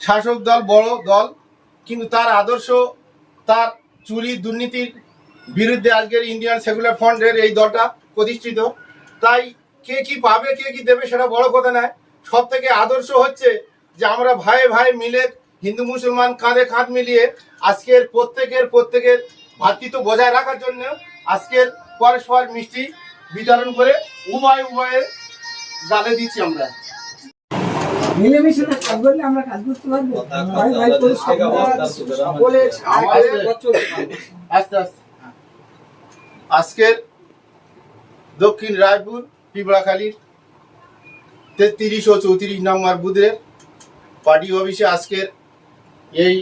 শাসক দল, বড় দল, কিন্তু তার আদর্শ, তার চুরি, দুর্নীতির বিরুদ্ধে আজকের ইন্ডিয়ান সেকুলার ফ্রন্টের এই দলটা প্রতিষ্ঠিত। তাই কে কি পাবে, কে কি দেবে সেটা বড় কথা নয়। সব থেকে আদর্শ হচ্ছে যে আমরা ভাই ভাই মিলে হিন্দু, মুসলমান কাঁধে কাঁধ মিলিয়ে আজকের প্রত্যেকের প্রত্যেকের ভ্রাতৃত্ব বজায় রাখার জন্য আজকের পরস্পর মিষ্টি বিতরণ করে উভয় উভয়ের গালে দিচ্ছি আমরা। মিলেমিশে না কাজ করলে আমরা কাজ করতে পারব। ভাই ভাই করে সকলে সকলে আস্তে আস্তে। আজকের দক্ষিণ রায়পুর পিঁপড়াখালীর তেত্রিশ ও চৌত্রিশ নম্বর বুথের পার্টি অফিসে আজকের এই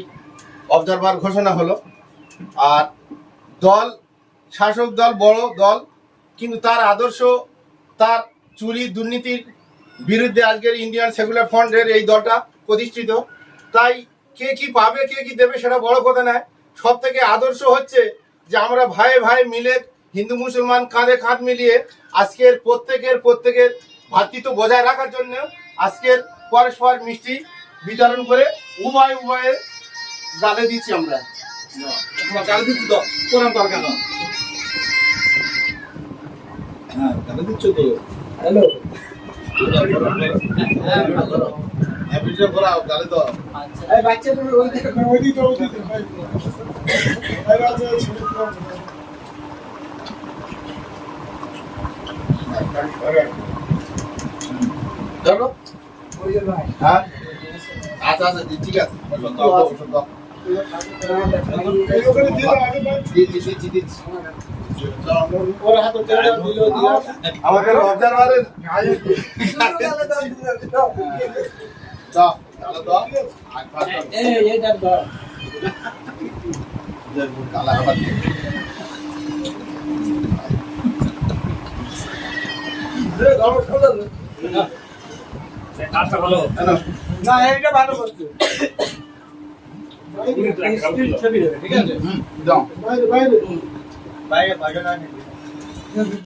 অবজারভার ঘোষণা হলো। আর দল শাসক দল বড় দল কিন্তু তার আদর্শ তার চুরি দুর্নীতির বিরুদ্ধে আজকের ইন্ডিয়ান সেকুলার ফ্রন্টের এই দলটা প্রতিষ্ঠিত। তাই কে কি পাবে কে কি দেবে সেটা বড় কথা নয়। সব থেকে আদর্শ হচ্ছে যে আমরা ভাই ভাই মিলে হিন্দু মুসলমান কাঁধে কাঁধ মিলিয়ে আজকের প্রত্যেকের প্রত্যেকের ভ্রাতৃত্ব বজায় রাখার জন্য আজকের পরস্পর মিষ্টি বিতরণ করে উভয় উভয়ের গালে দিচ্ছি আমরা। গালি দিচ্ছি তো? হ্যাঁ গালি দিচ্ছ তো। হ্যালো। ধরো হ্যাঁ আচ্ছা আচ্ছা ঠিক আছে আমাদের অবজারভারের? না এইটা ভালো করছ ছবি ঠিক আছে? বাইরে বাইরে। বাইরে বাইরে।